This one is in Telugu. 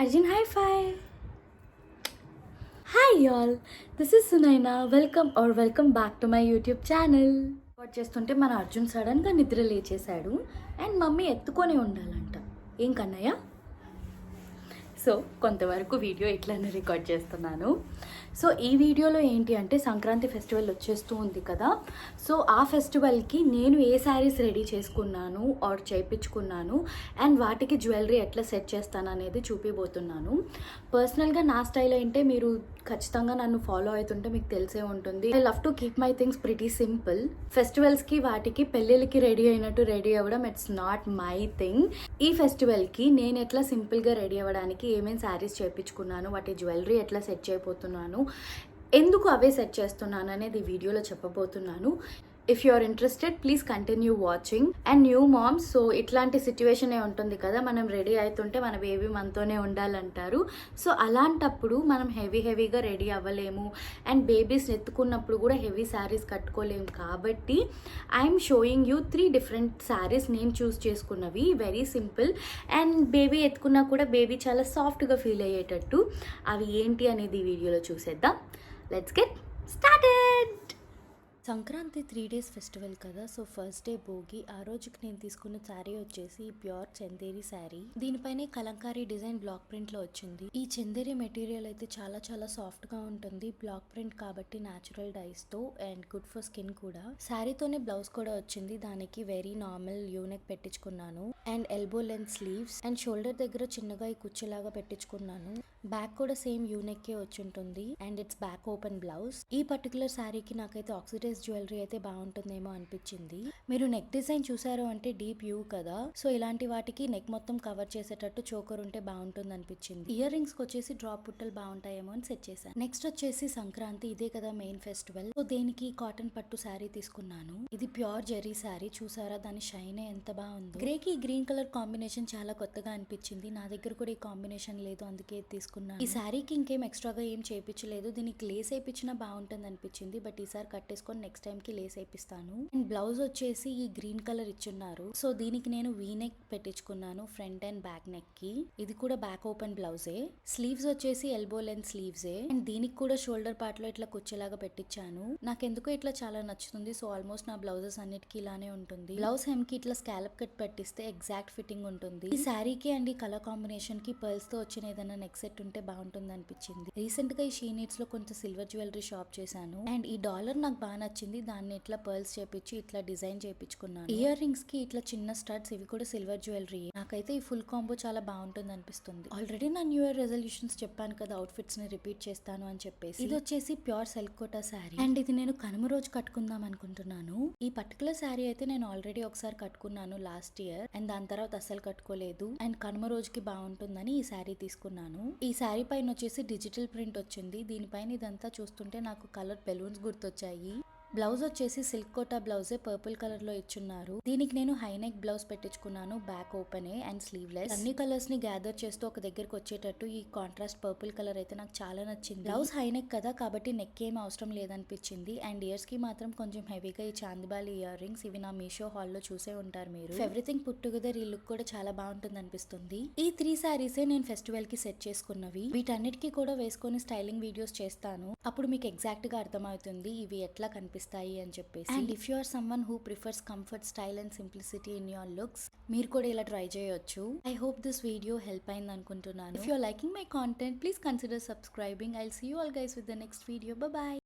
Arjun hi fi hi y'all this is Sunaina welcome or welcome back to my YouTube channel what చేస్తుంటే మన అర్జున్ సడన్గా నిద్ర లేచేశాడు అండ్ మమ్మీ ఎత్తుకొని ఉండాలంట. ఏం కన్నయ్య? సో కొంతవరకు వీడియో ఇట్లానే రికార్డ్ చేస్తున్నాను. సో ఈ వీడియోలో ఏంటి అంటే సంక్రాంతి ఫెస్టివల్ వచ్చేస్తూ ఉంది కదా. సో ఆ ఫెస్టివల్కి నేను ఏ శారీస్ రెడీ చేసుకున్నాను ఆర్ చేయించుకున్నాను అండ్ వాటికి జ్యువెలరీ ఎట్లా సెట్ చేస్తాను అనేది చూపిపోతున్నాను పర్సనల్గా నా స్టైల్ అంటే మీరు ఖచ్చితంగా నన్ను ఫాలో అవుతుంటే మీకు తెలిసే ఉంటుంది. I love to keep my things pretty simple. ఫెస్టివల్స్కి వాటికి పెళ్ళిళ్ళకి రెడీ అయినట్టు రెడీ అవ్వడం ఇట్స్ నాట్ మై థింగ్. ఈ ఫెస్టివల్కి నేను ఎట్లా సింపుల్గా రెడీ అవ్వడానికి ఏమేమి శారీస్ చేయించుకున్నాను వాటి జ్యువెలరీ ఎట్లా సెట్ చేయబోతున్నాను ఎందుకు అవే సెట్ చేస్తున్నాను అనేది వీడియోలో చెప్పబోతున్నాను. If you are interested please continue watching and new moms so ఇట్లాంటి సిచ్యువేషన్ ఉంటుంది కదా మనం రెడీ అవుతుంటే మన బేబీ మనతోనే ఉండాలంటారు. సో అలాంటప్పుడు మనం హెవీ హెవీగా రెడీ అవ్వలేము. అండ్ బేబీస్ ఎత్తుకున్నప్పుడు కూడా హెవీ శారీస్ కట్టుకోలేము కాబట్టి I'm showing you three different saris నేను చూస్ చేసుకున్నవి. వెరీ సింపుల్ అండ్ బేబీ ఎత్తుకున్నా కూడా బేబీ చాలా సాఫ్ట్గా ఫీల్ అయ్యేటట్టు. అవి ఏంటి అనేది ఈ వీడియోలో చూసేద్దాం. Let's get start Sankranti three days festival కదా సో ఫస్ట్ డే భోగి ఆ రోజుకి నేను తీసుకున్న శారీ వచ్చేసి ప్యూర్ చందేరి శారీ. దీనిపైనే కలంకారీ డిజైన్ బ్లాక్ ప్రింట్లో వచ్చింది. ఈ చందేరి మెటీరియల్ అయితే చాలా చాలా సాఫ్ట్గా ఉంటుంది బ్లాక్ ప్రింట్ కాబట్టి న్యాచురల్ డైస్తో అండ్ గుడ్ ఫర్ స్కిన్ కూడా. శారీతోనే బ్లౌజ్ కూడా వచ్చింది దానికి very normal U neck పెట్టించుకున్నాను. And elbow length sleeves and shoulder దగ్గర చిన్నగా ఈ కుచ్చులాగా పెట్టించుకున్నాను. బ్యాక్ కూడా సేమ్ యూనెక్ వచ్చి ఉంటుంది and it's back open blouse. ఈ పర్టికులర్ శారీకి నాకైతే ఆక్సిడైజ్ జ్యువెలరీ అయితే బాగుంటుందేమో అనిపించింది. మీరు నెక్ డిజైన్ చూసారు అంటే డీప్ యూ కదా. సో ఇలాంటి వాటికి నెక్ మొత్తం కవర్ చేసేటట్టు చోకర్ ఉంటే బాగుంటుంది అనిపించింది. ఇయర్ రింగ్స్కి వచ్చేసి డ్రాప్ పుట్టలు బాగుంటాయేమో అని సెట్ చేశాను నెక్స్ట్ వచ్చేసి సంక్రాంతి ఇదే కదా మెయిన్ ఫెస్టివల్ సో దేనికి కాటన్ పట్టు శారీ తీసుకున్నాను. ఇది ప్యూర్ జెరీ శారీ చూసారా? దాని షైన్ ఎంత బాగుంది. గ్రే కి గ్రీన్ కలర్ కాంబినేషన్ చాలా కొత్తగా అనిపించింది. నా దగ్గర కూడా ఈ కాంబినేషన్ లేదు. అందుకే తీసుకున్నాను తీసుకున్నాను. ఈ శారీకి ఇంకేం ఎక్స్ట్రాగా ఏం చేయించలేదు. దీనికి లేస్ వేయించినా బాగుంటుంది అనిపించింది. బట్ ఈసారి కట్టేసుకొని నెక్స్ట్ టైం కి లేస్ వేపిస్తాను అండ్ బ్లౌజ్ వచ్చేసి ఈ గ్రీన్ కలర్ ఇచ్చున్నారు. సో దీనికి నేను వీ నెక్ పెట్టించుకున్నాను ఫ్రంట్ అండ్ బ్యాక్ నెక్కి. ఇది కూడా బ్యాక్ ఓపెన్ బ్లౌజే. స్లీవ్స్ వచ్చేసి ఎల్బో లెంత్ స్లీవ్సే. అండ్ దీనికి కూడా షోల్డర్ పార్ట్లో ఇట్లా కుచ్చేలాగా పెట్టించాను. నాకెందుకో ఇట్లా చాలా నచ్చుతుంది. సో ఆల్మోస్ట్ నా బ్లౌజెస్ అన్నిటికీ ఇలానే ఉంటుంది. బ్లౌజ్ హెమ్కి ఇట్లా స్కాలప్ కట్ పెట్టిస్తే ఎగ్జాక్ట్ ఫిట్టింగ్ ఉంటుంది. ఈ శారీకి అండ్ ఈ కలర్ కాంబినేషన్కి పర్ల్స్తో వచ్చిన ఏదైనా నెక్ సెట్ ఉంటే బాగుంటుంది అనిపించింది రీసెంట్గా ఈ షీ లో కొంచెం సిల్వర్ జ్యువెలరీ షాప్ చేశాను. అండ్ ఈ డాలర్ నాకు బాగా నచ్చింది. దాన్ని ఇట్లా పర్ల్స్ చేపించి ఇట్లా డిజైన్ చేపించుకున్నాను ఇయర్ రింగ్స్కి ఇట్లా చిన్న స్టడ్స్ ఇవి కూడా సిల్వర్ జ్యువెలరీ నాకైతే ఈ ఫుల్ కాంబో చాలా బాగుంటుంది అనిపిస్తుంది ఆల్రెడీ నా న్యూ ఇయర్ రెజల్యూషన్స్ చెప్పాను కదా అవుట్ఫిట్స్ని రిపీట్ చేస్తాను అని చెప్పేసి. ఇది వచ్చేసి pure silk Kota sari and ఇది నేను కనుమ రోజు కట్టుకుందాం అనుకుంటున్నాను. ఈ పర్టికులర్ శారీ అయితే నేను ఆల్రెడీ ఒకసారి కట్టుకున్నాను లాస్ట్ ఇయర్ అండ్ దాని తర్వాత అస్సలు కట్టుకోలేదు. అండ్ కనుమ రోజుకి బాగుంటుందని ఈ శారీ తీసుకున్నాను. ఈ ఈ శారీ పైన వచ్చేసి డిజిటల్ ప్రింట్ వచ్చింది. దీనిపైన ఇదంతా చూస్తుంటే నాకు కలర్ బెలూన్స్ గుర్తొచ్చాయి. బ్లౌజ్ వచ్చేసి సిల్క్ కోటా బ్లౌజే పర్పుల్ కలర్లో ఇచ్చున్నారు. దీనికి నేను హై నెక్ బ్లౌజ్ పెట్టించుకున్నాను బ్యాక్ ఓపెన్ అండ్ స్లీవ్లెస్. అన్ని కలర్స్ని గ్యాదర్ చేస్తూ ఒక దగ్గరకు వచ్చేటట్టు ఈ కాంట్రాస్ట్ పర్పుల్ కలర్ అయితే నాకు చాలా నచ్చింది. బ్లౌజ్ హై నెక్ కదా కాబట్టి నెక్ ఏం అవసరం లేదనిపించింది. అండ్ ఇయర్స్కి మాత్రం కొంచెం హెవీగా ఈ చాందిబాలి ఇయర్ రింగ్స్ ఇవి నా మీషో హాల్లో చూసే ఉంటారు మీరు. ఎవ్రీథింగ్ పుట్ టుగెదర్ ఈ లుక్ కూడా చాలా బాగుంటుంది అనిపిస్తుంది ఈ త్రీ శారీసే నేను ఫెస్టివల్కి సెట్ చేసుకున్నవి. వీటన్నిటికీ కూడా వేసుకొని స్టైలింగ్ వీడియోస్ చేస్తాను. అప్పుడు మీకు ఎగ్జాక్ట్గా అర్థమవుతుంది ఇవి ఎట్లా కనిపిస్తాయి అని చెప్పేసి. And if you are someone who prefers comfort style and simplicity in your looks మీరు కూడా ఇలా ట్రై చేయొచ్చు. I hope this video help అయింది అనుకుంటున్నాను. If you're liking my content please consider subscribing I see you all guys with the next video bye